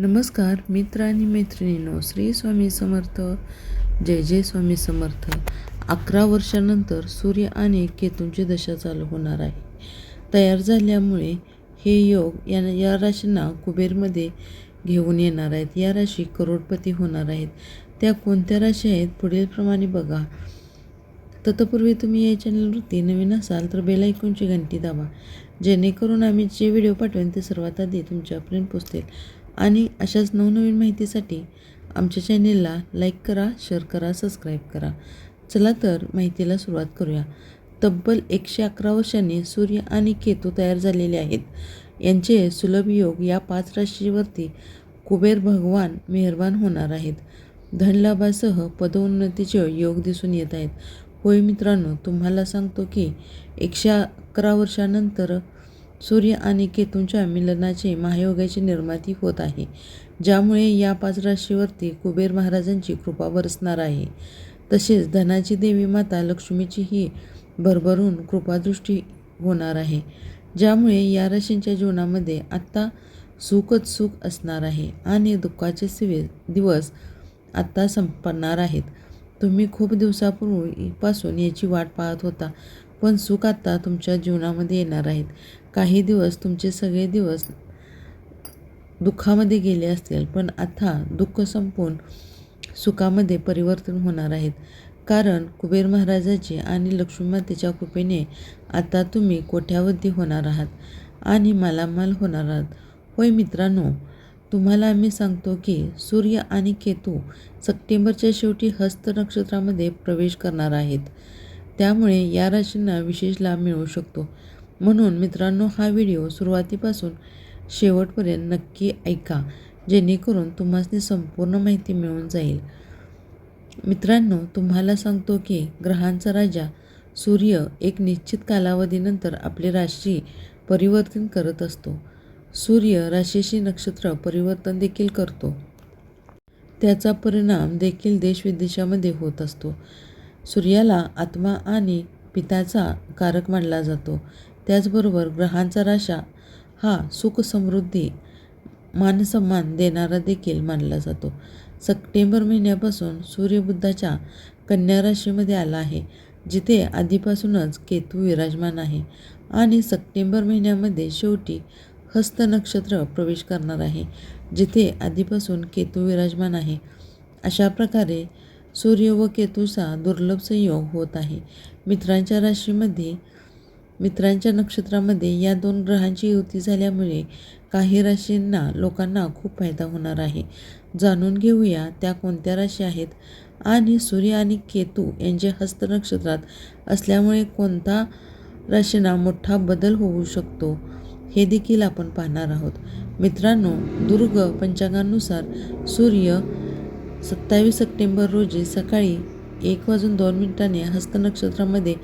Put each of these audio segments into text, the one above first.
नमस्कार मित्र आणि मैत्रिणींनो श्री स्वामी समर्थ जय जय स्वामी समर्थ. अकरा वर्षानंतर सूर्य आणि केतूंची दशा चालू होणार आहे. तयार झाल्यामुळे हे योग या या राशींना कुबेरमध्ये घेऊन येणार आहेत. या राशी करोडपती होणार आहेत. त्या कोणत्या राशी आहेत पुढीलप्रमाणे बघा. तत्पूर्वी तुम्ही या चॅनलवरती नवीन असाल तर बेल आयकॉनची घंटी दाबा. जेणेकरून आम्ही जे व्हिडिओ पाठवेन ते सर्वात आधी तुमच्यापर्यंत पोचतील आणि अशाच नवनवीन माहितीसाठी आमच्या चॅनेलला लाईक करा शेअर करा सबस्क्राईब करा. चला तर माहितीला सुरुवात करूया. तब्बल एकशे अकरा वर्षांनी सूर्य आणि केतू तयार झालेले आहेत. यांचे सुलभ योग या पाच राशीवरती कुबेर भगवान मेहरबान होणार आहेत. धनलाभासह पदोन्नतीचे योग दिसून येत आहेत. होय मित्रांनो तुम्हाला सांगतो की एकशे अकरा वर्षानंतर सूर्य आणि केतूंच्या मिलनाचे महायोगाची निर्माती होत आहे ज्यामुळे या पाच राशीवरती कुबेर महाराजांची कृपा बरसणार आहे. तसेच धनाची देवी माता लक्ष्मीचीही भरभरून कृपादृष्टी होणार आहे ज्यामुळे या राशींच्या जीवनामध्ये आत्ता सुखच सुख असणार आहे आणि दुःखाचे सिवे दिवस आत्ता संपणार आहेत. तुम्ही खूप दिवसापूर्वीपासून याची वाट पाहत होता. पण सुख आत्ता तुमच्या जीवनामध्ये येणार आहेत. काही दिवस तुमचे सगळे दिवस दुःखामध्ये गेले असतील पण आता दुःख संपून सुखामध्ये परिवर्तन होणार आहेत. कारण कुबेर महाराजाचे आणि लक्ष्मीमातेच्या कृपेने आता तुम्ही कोठ्यावधी होणार आहात आणि मालामाल होणार आहात. होय मित्रांनो तुम्हाला आम्ही सांगतो की सूर्य आणि केतू सप्टेंबरच्या शेवटी हस्त नक्षत्रामध्ये प्रवेश करणार आहेत. त्यामुळे या राशींना विशेष लाभ मिळू शकतो. म्हणून मित्रांनो हा व्हिडिओ सुरुवातीपासून शेवटपर्यंत नक्की ऐका जेणेकरून तुम्हाला संपूर्ण माहिती मिळून जाईल. मित्रांनो तुम्हाला सांगतो की ग्रहांचा राजा सूर्य एक निश्चित कालावधीनंतर आपली राशी परिवर्तन करत असतो. सूर्य राशीशी नक्षत्र परिवर्तन देखील करतो. त्याचा परिणाम देखील देशविदेशामध्ये होत असतो. सूर्याला आत्मा आणि पिताचा कारक मानला जातो. त्याचबरोबर ग्रहांचा राशा हा सुख समृद्धी मानसन्मान देणारा देखील मानला जातो. सप्टेंबर महिन्यापासून सूर्यबुद्धाच्या कन्या राशीमध्ये आला आहे जिथे आधीपासूनच केतू विराजमान आहे आणि सप्टेंबर महिन्यामध्ये शेवटी हस्त नक्षत्र प्रवेश करणार आहे जिथे आधीपासून केतू विराजमान आहे. अशा प्रकारे सूर्य व केतूचा दुर्लभ संयोग होत आहे. मित्रांच्या राशीमध्ये मित्रांच्या नक्षत्रामध्ये या दोन ग्रहांची युती झाल्यामुळे काही राशींना लोकांना खूप फायदा होणार आहे. जाणून घेऊया त्या कोणत्या राशी आहेत आणि सूर्य आणि केतू यांचे हस्त नक्षत्रात असल्यामुळे कोणता राशींना मोठा बदल होऊ शकतो हे देखील आपण पाहणार आहोत. मित्रांनो दुर्ग पंचांगानुसार सूर्य सत्तावीस सप्टेंबर रोजी सकाळी एक वाजून दोन मिनिटांनी हस्त नक्षत्रामध्ये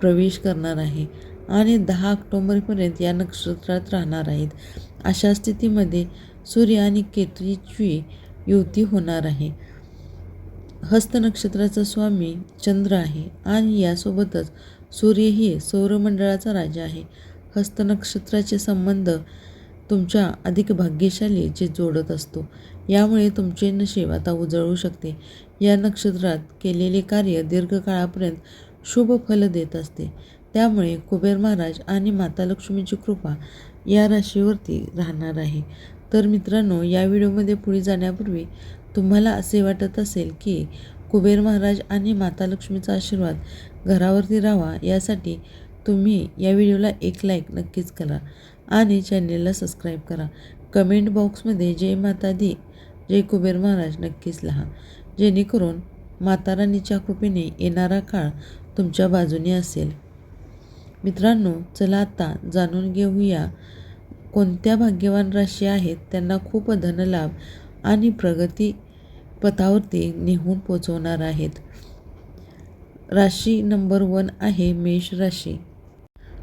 प्रवेश करणार आहे आणि दहा ऑक्टोंबरपर्यंत या नक्षत्रात राहणार आहेत. अशा स्थितीमध्ये सूर्य आणि केतूची युती होणार आहे. हस्त नक्षत्राचा स्वामी चंद्र आहे आणि यासोबतच सूर्यही सौरमंडळाचा राजा आहे. हस्त नक्षत्राचे संबंध तुमच्या अधिक भाग्यशाली जे जोडत असतो. यामुळे तुमचे नशीब आता उजळू शकते. या नक्षत्रात केलेले कार्य दीर्घकाळापर्यंत शुभ फल देत असते. त्यामुळे कुबेर महाराज आणि माता लक्ष्मीची कृपा या राशीवरती राहणार आहे. तर मित्रांनो या व्हिडिओमध्ये पुढे जाण्यापूर्वी तुम्हाला असे वाटत असेल की कुबेर महाराज आणि माता लक्ष्मीचा आशीर्वाद घरावरती राहावा यासाठी तुम्ही या व्हिडिओला एक लाईक नक्कीच करा. आणि चॅनेलला सबस्क्राईब करा. कमेंट बॉक्समध्ये जय माता दी. जय कुबेर महाराज नक्कीच लिहा. जेणेकरून माता राणीच्या कृपेने येणारा काळ तुमच्या बाजूने असेल. मित्रांनो चला आता जाणून घेऊया कोणत्या भाग्यवान राशी आहेत त्यांना खूप धनलाभ आणि प्रगती पथावरती नेहून पोचवणार आहेत. राशी नंबर वन आहे मेष राशी.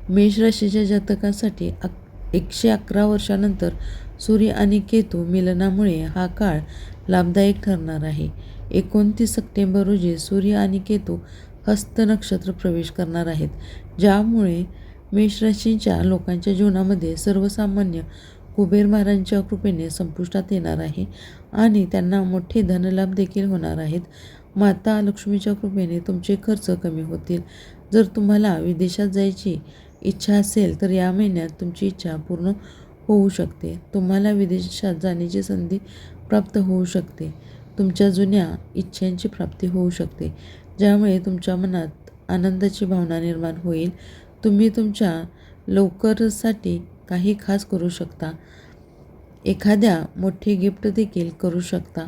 मेष राशीच्या जातकासाठी अक एकशे अकरा वर्षानंतर सूर्य आणि केतू मिलनामुळे हा काळ लाभदायक ठरणार आहे. एकोणतीस सप्टेंबर रोजी सूर्य आणि केतू हस्त नक्षत्र प्रवेश करणार आहेत ज्यामुळे मेषराशींच्या लोकांच्या जीवनामध्ये सर्वसामान्य कुबेर महाराजांच्या कृपेने संपुष्टात येणार आहे आणि त्यांना मोठे धनलाभ देखील होणार आहेत. माता लक्ष्मीच्या कृपेने तुमचे खर्च कमी होतील. जर तुम्हाला विदेशात जायची इच्छा असेल तर या महिन्यात तुमची इच्छा पूर्ण होऊ शकते. तुम्हाला विदेशात जाण्याची संधी प्राप्त होऊ शकते. तुमच्या जुन्या इच्छांची प्राप्ती होऊ शकते. ज्यामुळे तुमच्या मनात आनंदाची भावना निर्माण होईल. तुम्ही तुमच्या लवकरसाठी काही खास करू शकता. एखाद्या मोठे गिफ्ट देखील करू शकता.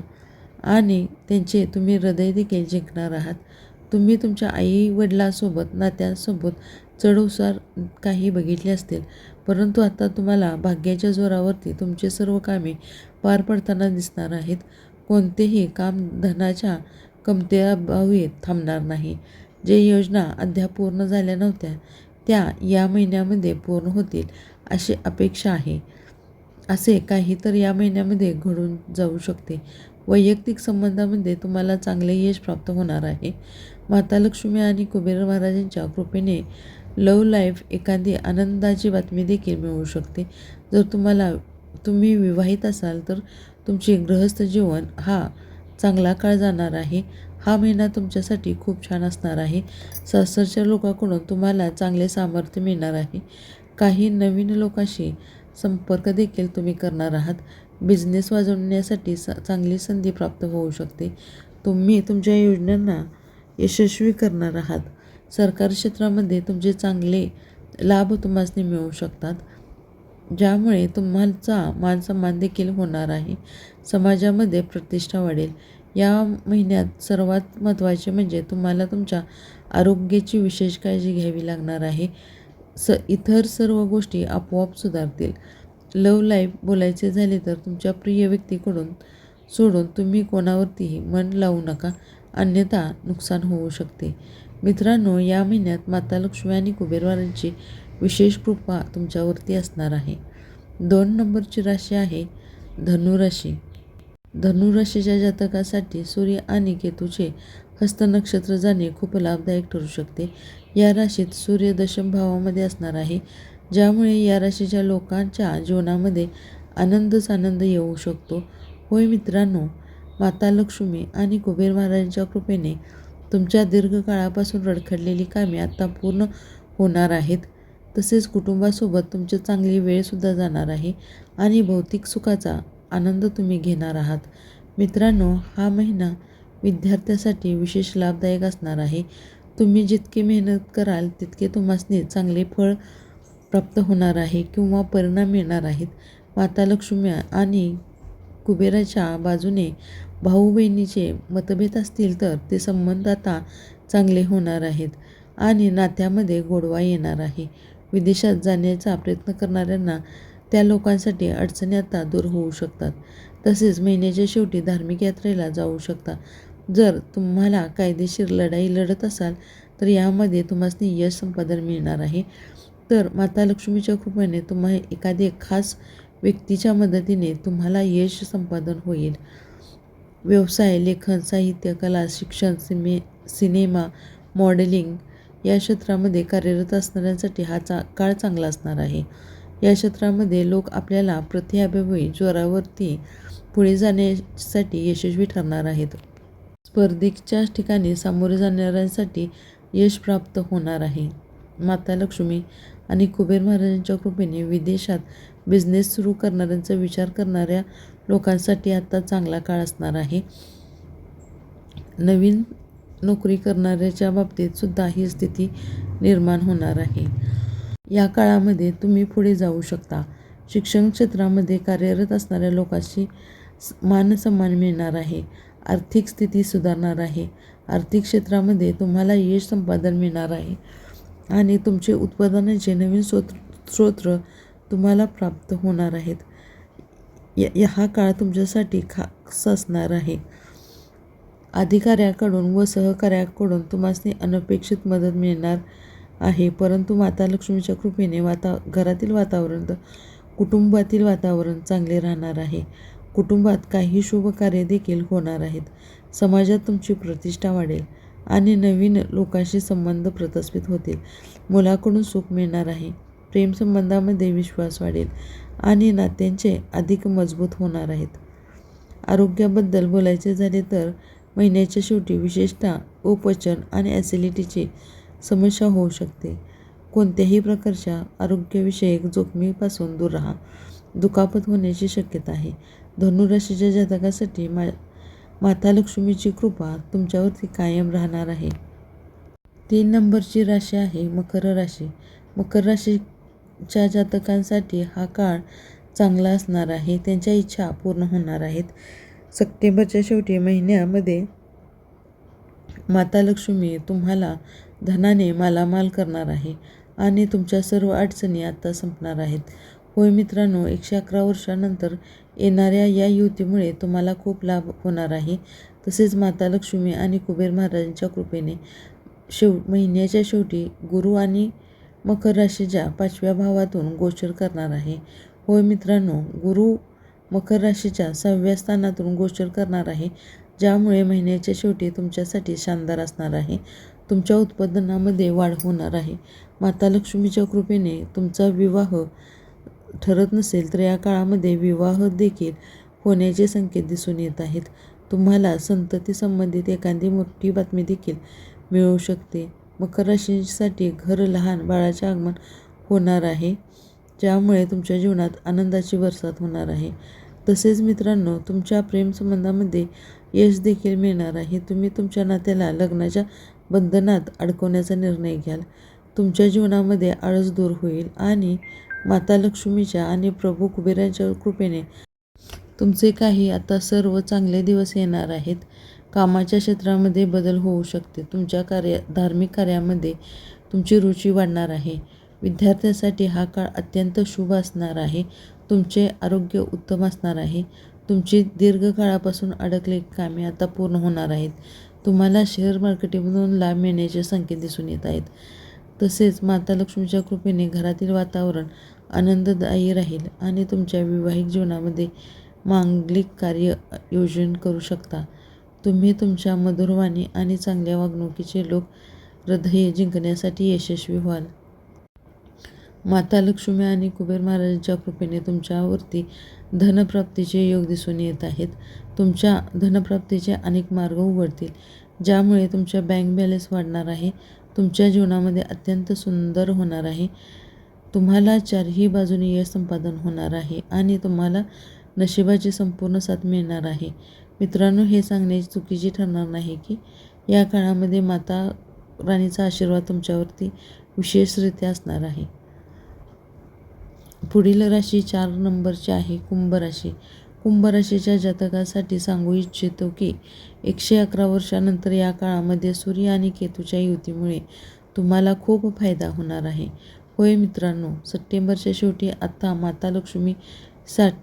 आणि त्यांचे तुम्ही हृदय देखील जिंकणार आहात. तुम्ही तुमच्या आई वडिलांसोबत नात्यांसोबत चढउसार काही बघितले असतील. परंतु आता तुम्हाला भाग्याच्या जोरावरती तुमचे सर्व कामे पार पडताना दिसणार आहेत. कोणतेही काम धनाच्या कमतेअभावी थांबणार नाही. जे योजना अद्याप पूर्ण झाल्या नव्हत्या त्या या महिन्यामध्ये पूर्ण होतील अशी अपेक्षा आहे. असे काही तर या महिन्यामध्ये घडून जाऊ शकते. वैयक्तिक संबंधामध्ये तुम्हाला चांगले यश प्राप्त होणार आहे. माता लक्ष्मी आणि कुबेर महाराजांच्या कृपेने लव लाईफ एखादी आनंदाची बातमी देखील मिळू शकते. जर तुम्हाला तुम्ही विवाहित असाल तर तुमचे गृहस्थ जीवन हा चांगला काळ जाणार आहे. हा महिना तुमच्यासाठी खूप छान असणार आहे. सासरच्या लोकांकडून तुम्हाला चांगले सामर्थ्य मिळणार आहे. काही नवीन लोकांशी संपर्क देखील तुम्ही करणार आहात. बिझनेस वाजवण्यासाठी स चांगली संधी प्राप्त होऊ शकते. तुम्ही तुमच्या योजनांना यशस्वी करणार आहात. सरकारी क्षेत्रामध्ये तुमचे चांगले लाभ तुम्हाला मिळू शकतात. ज्यामुळे तुम्हाचा मानसन्मान देखील होणार आहे. समाजामध्ये प्रतिष्ठा वाढेल. या महिन्यात सर्वात महत्त्वाचे म्हणजे तुम्हाला तुमच्या आरोग्याची विशेष काळजी घ्यावी लागणार आहे. स इतर सर्व गोष्टी आपोआप सुधारतील. लव लाईफ बोलायचे झाले तर तुमच्या प्रिय व्यक्तीकडून सोडून तुम्ही कोणावरतीही मन लावू नका. अन्यथा नुकसान होऊ शकते. मित्रांनो या महिन्यात माता लक्ष्मी आणि कुबेरवारांची विशेष कृपा तुमच्यावरती असणार आहे. दोन नंबरची राशी आहे धनुराशी धनुराशीच्या जातकासाठी सूर्य आणि केतूचे हस्तनक्षत्र जाणे खूप लाभदायक ठरू शकते. या राशीत सूर्य दशम भावामध्ये असणार आहे ज्यामुळे या राशीच्या लोकांच्या जीवनामध्ये आनंदच आनंद येऊ शकतो. होय मित्रांनो माता लक्ष्मी आणि कुबेर महाराजांच्या कृपेने तुमच्या दीर्घकाळापासून रडखडलेली कामे आता पूर्ण होणार आहेत. तसेच कुटुंबासोबत तुमची चांगली वेळसुद्धा जाणार आहे आणि भौतिक सुखाचा आनंद तुम्ही घेणार आहात. मित्रांनो हा महिना विद्यार्थ्यासाठी विशेष लाभदायक असणार आहे. तुम्ही जितकी मेहनत कराल तितके तुम्हासनी चांगले फळ प्राप्त होणार आहे किंवा परिणाम मिळणार आहेत. माता लक्ष्मी आणि कुबेराच्या बाजूने भाऊ बहिणीचे मतभेद असतील तर ते संबंध आता चांगले होणार आहेत आणि नात्यामध्ये गोडवा येणार आहे. विदेशात जाण्याचा प्रयत्न करणाऱ्यांना त्या लोकांसाठी अडचणी आता दूर होऊ शकतात. तसेच महिन्याच्या शेवटी धार्मिक यात्रेला जाऊ शकता. जर तुम्हाला कायदेशीर लढाई लढत असाल तर यामध्ये तुम्हाला यश संपादन मिळणार आहे. तर माता लक्ष्मीच्या कृपेने तुम्हा एखादे खास व्यक्तीच्या मदतीने तुम्हाला यश संपादन होईल. व्यवसाय लेखन साहित्य कला शिक्षण सिमे सिनेमा मॉडेलिंग या क्षेत्रामध्ये कार्यरत असणाऱ्यांसाठी हा चा काळ चांगला असणार आहे. या क्षेत्रामध्ये लोक आपल्याला प्रतिभावी जोरावरती पुढे जाण्यासाठी यशस्वी ठरणार आहेत. स्पर्धेच्या ठिकाणी सामोरे जाणाऱ्यांसाठी यश प्राप्त होणार आहे. माता लक्ष्मी आणि कुबेर महाराजांच्या कृपेने विदेशात बिझनेस सुरू करणाऱ्यांचा विचार करणाऱ्या लोकांसाठी आता चांगला काळ असणार आहे. नवीन नोकरी करणाऱ्याच्या बाबतीत सुद्धा ही स्थिती निर्माण होणार आहे. या काळामध्ये तुम्ही पुढे जाऊ शकता. शिक्षण क्षेत्रामध्ये कार्यरत असणाऱ्या लोकांशी मानसन्मान मिळणार आहे. आर्थिक स्थिती सुधारणार आहे. आर्थिक क्षेत्रामध्ये तुम्हाला यश संपादन मिळणार आहे. आणि तुमचे उत्पादनाचे नवीन स्रोत स्रोत तुम्हाला प्राप्त होणार आहेत. या हा काळ तुमच्यासाठी खास असणार आहे. अधिकाऱ्याकडून व सहकाऱ्याकडून तुम्हाला अनपेक्षित मदत मिळणार आहे. परंतु माता लक्ष्मीच्या कृपेने वाता घरातील वातावरण कुटुंबातील वातावरण चांगले राहणार आहे. कुटुंबात काही शुभ कार्य देखील होणार आहेत. समाजात तुमची प्रतिष्ठा वाढेल आणि नवीन लोकांशी संबंध प्रतस्पित होतील. मुलाकडून सुख मिळणार आहे. प्रेमसंबंधामध्ये विश्वास वाढेल आणि नात्यांचे अधिक मजबूत होणार आहेत. आरोग्याबद्दल बोलायचे झाले तर महिन्याच्या शेवटी विशेषतः उपचन आणि ॲसिडिटीची समस्या होऊ शकते. कोणत्याही प्रकारच्या आरोग्यविषयक जोखमीपासून दूर राहा. दुखापत होण्याची शक्यता आहे. धनुराशीच्या जातकासाठी मा माता लक्ष्मीची कृपा तुमच्यावरती कायम राहणार आहे. तीन नंबरची राशी आहे मकर राशी. मकर राशी ज्या जातकांसाठी हा काळ चांगला असणार आहे. त्यांच्या इच्छा पूर्ण होणार आहेत. सप्टेंबरच्या शेवटी महिन्यामध्ये माता लक्ष्मी तुम्हाला धनाने मालामाल करणार आहे आणि तुमच्या सर्व अडचणी आता संपणार आहेत. होय मित्रांनो एकशे अकरा वर्षानंतर येणाऱ्या या युतीमुळे तुम्हाला खूप लाभ होणार आहे. तसेच माता लक्ष्मी आणि कुबेर महाराजांच्या कृपेने शेव महिन्याच्या शेवटी गुरु आणि मकर राशीच्या पाचव्या भावातून गोचर करणार आहे. होय मित्रांनो गुरु मकर राशीच्या सहाव्या स्थानातून गोचर करणार आहे ज्यामुळे महिन्याच्या शेवटी तुमच्यासाठी शानदार असणार आहे. तुमच्या उत्पादनामध्ये वाढ होणार आहे. माता लक्ष्मीच्या कृपेने तुमचा विवाह ठरत नसेल तर या काळामध्ये विवाह देखील होण्याचे संकेत दिसून येत आहेत. तुम्हाला संतती संबंधित एखादी मोठी बातमी देखील मिळू शकते. मकर राशीसाठी घर लहान बाळाचे आगमन होणार आहे ज्यामुळे तुमच्या जीवनात आनंदाची बरसात होणार आहे. तसेच मित्रांनो तुमच्या प्रेमसंबंधामध्ये यश देखील मिळणार आहे. तुम्ही तुमच्या नात्याला लग्नाच्या बंधनात अडकवण्याचा निर्णय घ्याल. तुमच्या जीवनामध्ये आळस दूर होईल आणि माता लक्ष्मीच्या आणि प्रभू कुबेरांच्या कृपेने तुमचे काही आता सर्व चांगले दिवस येणार आहेत. कामाच्या क्षेत्रामध्ये बदल होऊ शकते. तुमच्या कार्य धार्मिक कार्यामध्ये तुमची रुची वाढणार आहे. विद्यार्थ्यासाठी हा काळ अत्यंत शुभ असणार आहे. तुमचे आरोग्य उत्तम असणार आहे. तुमची दीर्घकाळापासून अडकले कामे आता पूर्ण होणार आहेत. तुम्हाला शेअर मार्केटिंगमधून लाभ मिळण्याचे संकेत दिसून येत आहेत. तसेच माता लक्ष्मीच्या कृपेने घरातील वातावरण आनंददायी राहील आणि तुमच्या वैवाहिक जीवनामध्ये मांगलिक कार्य योजन करू शकता. तुम्ही तुमच्या मधुरवाणी आणि चांगल्या वागणुकीचे लोक हृदय जिंकण्यासाठी यशस्वी व्हाल. माता लक्ष्मी आणि कुबेर महाराजांच्या कृपेने तुमच्यावरती धनप्राप्तीचे योग दिसून येत आहेत. तुमच्या धनप्राप्तीचे अनेक मार्ग उघडतील ज्यामुळे तुमच्या बँक बॅलन्स वाढणार आहे. तुमच्या जीवनामध्ये अत्यंत सुंदर होणार आहे. तुम्हाला चारही बाजूने यश संपादन होणार आहे आणि तुम्हाला नशिबाची संपूर्ण साथ मिळणार आहे. मित्रांनो हे सांगण्याची चुकीचे ठरणार नाही की या काळामध्ये माता राणीचा आशीर्वाद तुमच्यावरती विशेषरित्या असणार आहे. पुढील राशी चार नंबरची आहे कुंभ राशी. कुंभ राशीच्या जातकासाठी सांगू इच्छितो की एकशे अकरा वर्षानंतर या काळामध्ये सूर्य आणि केतूच्या युतीमुळे तुम्हाला खूप फायदा होणार आहे. होय मित्रांनो सप्टेंबरच्या शेवटी आत्ता माता लक्ष्मी साठ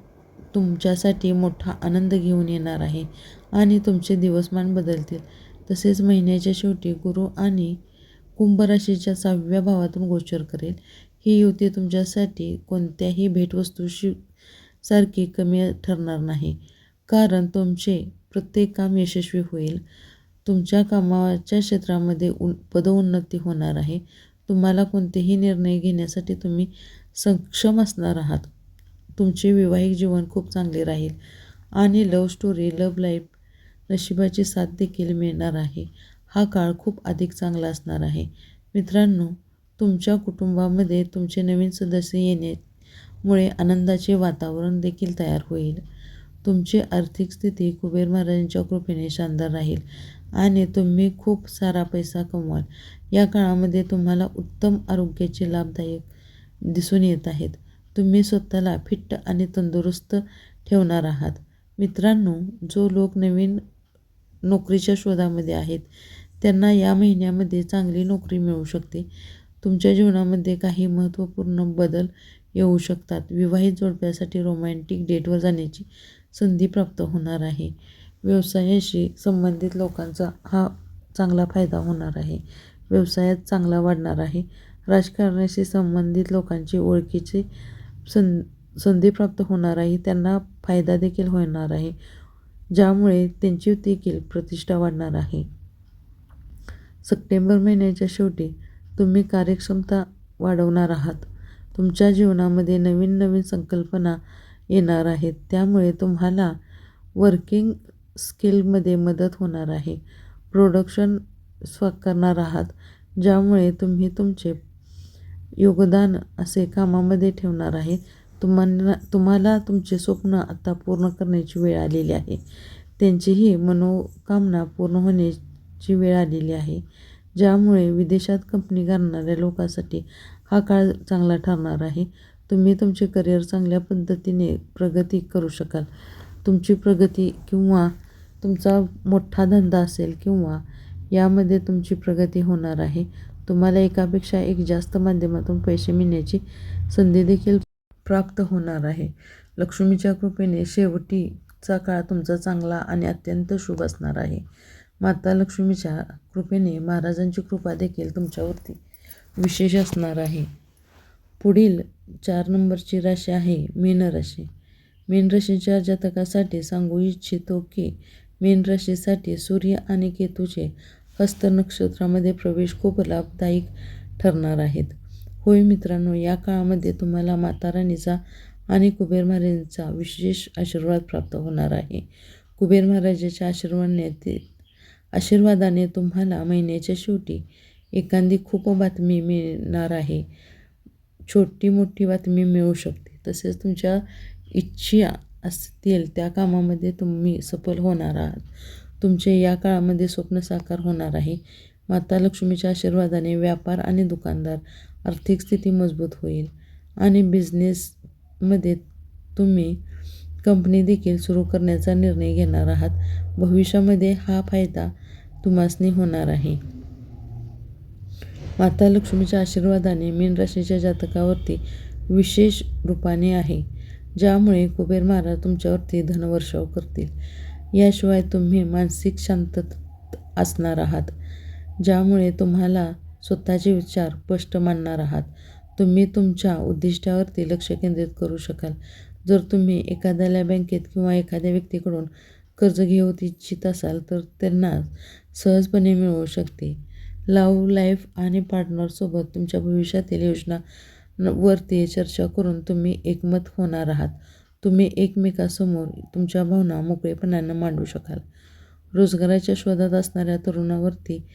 तुमच्यासाठी मोठा आनंद घेऊन येणार आहे आणि तुमचे दिवसमान बदलतील. तसेच महिन्याच्या शेवटी गुरु आणि कुंभराशीच्या सहाव्या भावातून गोचर करेल. ही युती तुमच्यासाठी कोणत्याही भेटवस्तूशी सारखी कमी ठरणार नाही. कारण तुमचे प्रत्येक काम यशस्वी होईल. तुमच्या कामाच्या क्षेत्रामध्ये उन पदोन्नती होणार आहे. तुम्हाला कोणतेही निर्णय घेण्यासाठी तुम्ही सक्षम असणार आहात. तुमचे वैवाहिक जीवन खूप चांगले राहील. आणि लव स्टोरी लव लाईफ नशिबाची साथ देखील मिळणार आहे. हा काळ खूप अधिक चांगला असणार आहे. मित्रांनो तुमच्या कुटुंबामध्ये तुमचे नवीन सदस्य येण्यामुळे आनंदाचे वातावरण देखील तयार होईल. तुमची आर्थिक स्थिती कुबेर महाराजांच्या कृपेने शानदार राहील. आणि तुम्ही खूप सारा पैसा कमवाल. या काळामध्ये तुम्हाला उत्तम आरोग्याचे लाभदायक दिसून येत आहेत. तुम्ही स्वतःला फिट्ट आणि तंदुरुस्त ठेवणार आहात. मित्रांनो जो लोक नवीन नोकरीच्या शोधामध्ये आहेत त्यांना या महिन्यामध्ये चांगली नोकरी मिळू शकते. तुमच्या जीवनामध्ये काही महत्त्वपूर्ण बदल येऊ शकतात. विवाहित जोडप्यासाठी रोमॅन्टिक डेटवर जाण्याची संधी प्राप्त होणार आहे. व्यवसायाशी संबंधित लोकांचा हा चांगला फायदा होणार आहे. व्यवसायात चांगला वाढणार आहे. राजकारणाशी संबंधित लोकांची ओळखीची सं संधी प्राप्त होणार आहे त्यांना फायदा देखील होणार आहे ज्यामुळे त्यांची देखील प्रतिष्ठा वाढणार आहे. सप्टेंबर महिन्याच्या शेवटी तुम्ही कार्यक्षमता वाढवणार आहात. तुमच्या जीवनामध्ये नवीन नवीन संकल्पना येणार आहेत. त्यामुळे तुम्हाला वर्किंग स्किलमध्ये मदत होणार आहे. प्रोडक्शन स्व करणार आहात ज्यामुळे तुम्ही तुमचे योगदान असे कामामध्ये ठेवणार आहे. तुम्हाला तुम्हाला तुमचे स्वप्न आता पूर्ण करण्याची वेळ आलेली आहे. त्यांचीही मनोकामना पूर्ण होण्याची वेळ आलेली आहे. ज्यामुळे विदेशात कंपनी करणाऱ्या लोकांसाठी हा काळ चांगला ठरणार आहे. तुम्ही तुमचे करिअर चांगल्या पद्धतीने प्रगती करू शकाल. तुमची प्रगती किंवा तुमचा मोठा धंदा असेल किंवा यामध्ये तुमची प्रगती होणार आहे. तुम्हाला एकापेक्षा एक जास्त माध्यमातून पैसे मिळण्याची संधी देखील प्राप्त होणार आहे. लक्ष्मीच्या कृपेने शेवटीचा काळ तुमचा चांगला आणि अत्यंत शुभ असणार आहे. माता लक्ष्मीच्या कृपेने महाराजांची कृपा देखील तुमच्यावरती विशेष असणार आहे. पुढील चार नंबरची राशी आहे मीन राशी. मीन राशीच्या जातकासाठी सांगू इच्छितो की मीन राशीसाठी सूर्य आणि केतूचे हस्त नक्षत्रामध्ये प्रवेश खूप लाभदायक ठरणार आहेत. होय मित्रांनो या काळामध्ये तुम्हाला माता राणीचा आणि कुबेर महाराजांचा विशेष आशीर्वाद प्राप्त होणार आहे. कुबेर महाराजाच्या आशीर्वादाने ते आशीर्वादाने तुम्हाला महिन्याच्या शेवटी एखादी खूप बातमी मिळणार आहे. छोटी मोठी बातमी मिळू शकते. तसेच तुमच्या इच्छा असतील त्या कामामध्ये तुम्ही सफल होणार आहात. तुमचे या काळामध्ये स्वप्न साकार होणार आहे. माता लक्ष्मीच्या आशीर्वादाने व्यापार आणि दुकानदार आर्थिक स्थिती मजबूत होईल आणि बिझनेसमध्ये तुम्ही कंपनी देखील सुरू करण्याचा निर्णय घेणार आहात. भविष्यामध्ये हा फायदा तुम्हासनी होणार आहे. माता लक्ष्मीच्या आशीर्वादाने मीन राशीच्या जातकावरती विशेष रूपाने आहे ज्यामुळे कुबेर महाराज तुमच्यावरती धनवर्षाव करतील. याशिवाय तुम्ही मानसिक शांतत असणार आहात ज्यामुळे तुम्हाला स्वतःचे विचार स्पष्ट मांडणार आहात. तुम्ही तुमच्या उद्दिष्टावरती लक्ष केंद्रित करू शकाल. जर तुम्ही एखाद्याला बँकेत किंवा एखाद्या व्यक्तीकडून कर्ज घेऊ इच्छित असाल तर त्यांना सहजपणे मिळू शकते. लव लाईफ आणि पार्टनरसोबत तुमच्या भविष्यातील योजना वरती चर्चा करून तुम्ही एकमत होणार आहात. तुम्ही एकमेकासमोर तुमच्या भावना मोकळेपणानं मांडू शकाल. रोजगाराच्या शोधात असणाऱ्या तरुणावरती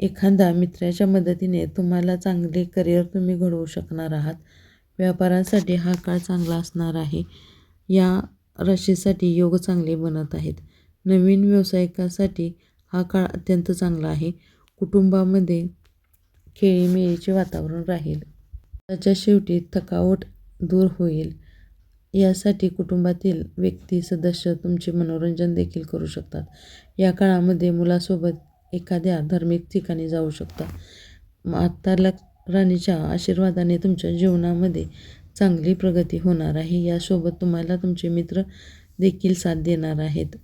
एखादा मित्राच्या मदतीने तुम्हाला चांगले करिअर तुम्ही घडवू शकणार आहात. व्यापारासाठी हा काळ चांगला असणार आहे. या राशीसाठी योग चांगले बनत आहेत. नवीन व्यावसायिकासाठी हा काळ अत्यंत चांगला आहे. कुटुंबामध्ये खेळीमेळीचे वातावरण राहील. त्याच्या शेवटी थकावट दूर होईल. यासाठी कुटुंबातील व्यक्ती सदस्य तुमचे मनोरंजन देखील करू शकतात. या काळामध्ये मुलासोबत एखाद्या धार्मिक ठिकाणी जाऊ शकता. माता राणीच्या आशीर्वादाने तुमच्या जीवनामध्ये चांगली प्रगती होणार आहे. यासोबत तुम्हाला तुमचे मित्र देखील साथ देणार आहेत.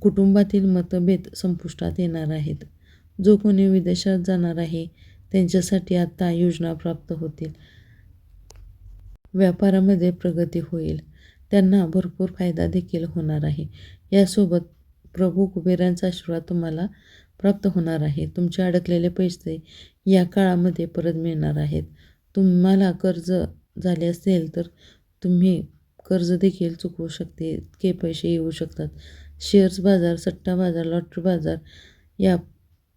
कुटुंबातील मतभेद संपुष्टात येणार आहेत. जो कोणी विदेशात जाणार आहे त्यांच्यासाठी आत्ता योजना प्राप्त होतील. व्यापारामध्ये प्रगती होईल. त्यांना भरपूर फायदा देखील होणार आहे. यासोबत प्रभू कुबेरांचा आशीर्वाद तुम्हाला प्राप्त होणार आहे. तुमचे अडकलेले पैसे या काळामध्ये परत मिळणार आहेत. तुम्हाला कर्ज झाले असेल तर तुम्ही कर्ज देखील चुकवू शकते. इतके पैसे येऊ शकतात. शेअर्स बाजार सट्टा बाजार लॉटरी बाजार या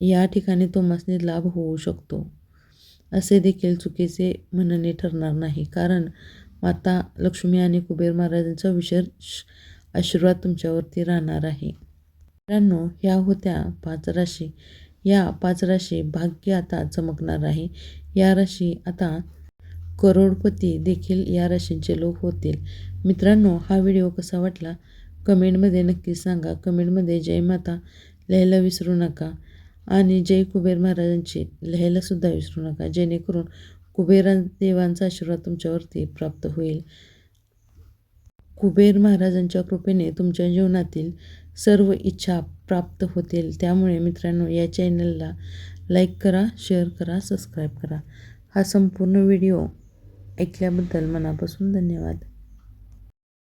या ठिकाणी तुम्हासनी लाभ होऊ शकतो. असे देखील चुकीचे म्हणणे ठरणार नाही. कारण माता लक्ष्मी आणि कुबेर महाराजांचा विशेष आशीर्वाद तुमच्यावरती राहणार आहे. मित्रांनो ह्या होत्या पाच राशी. या पाच राशी भाग्य आता चमकणार आहे. या राशी आता करोडपती देखील या राशींचे लोक होतील. मित्रांनो हा व्हिडिओ कसा वाटला? कमेंटमध्ये नक्की सांगा. कमेंटमध्ये जय माता. लिहायला विसरू नका. आणि जय कुबेर महाराजांची लिहायलासुद्धा विसरू नका. जेणेकरून कुबेरा देवांचा आशीर्वाद तुमच्यावरती प्राप्त होईल. कुबेर महाराजांच्या कृपेने तुमच्या जीवनातील सर्व इच्छा प्राप्त होतील. त्यामुळे मित्रांनो या चॅनलला लाईक करा शेअर करा सबस्क्राईब करा. हा संपूर्ण व्हिडिओ ऐकल्याबद्दल मनापासून धन्यवाद.